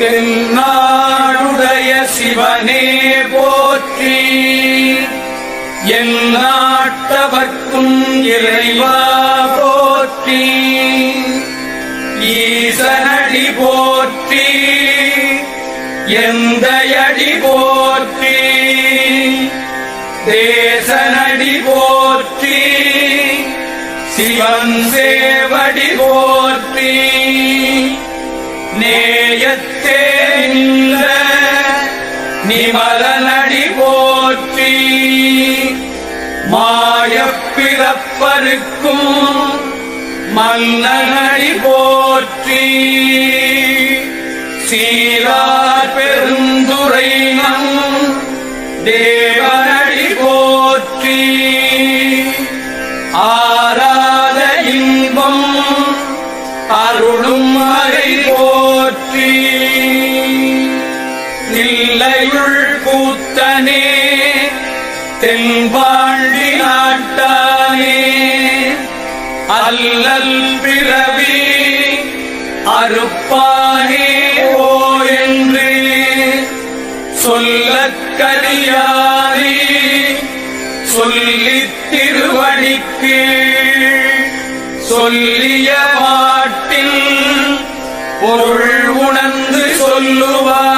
தென்னாடுடைய சிவனே போற்றி. என் நாட்டவர்க்கும் இறைவா போற்றி. ஈசனடி போற்றி. எந்தையடி போற்றி. தேசனடி போற்றி. சிவன் சேவடி போற்றி நேயத்தே நின்ற நிமலனடி போற்றி மாயப்பிறப்பருக்கும் மன்னனடி போற்றி. சீரா பெருந்துரை நம் தேவனடி போற்றி. ஆராத இன்பம் அருளும் தில்லையுள் கூத்தனே தென்பாண்டி நாட்டானே. அல்லல் பிறவி அறுப்பானே ஓ என்று. சொல்லக் கரியாரி சொல்லித் திருவடிக்கு. சொல்லிய பாட்டில் பொருள் உணர்ந்து சொல்லுவார்.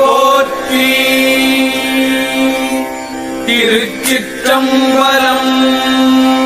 चित्तम् वरम्।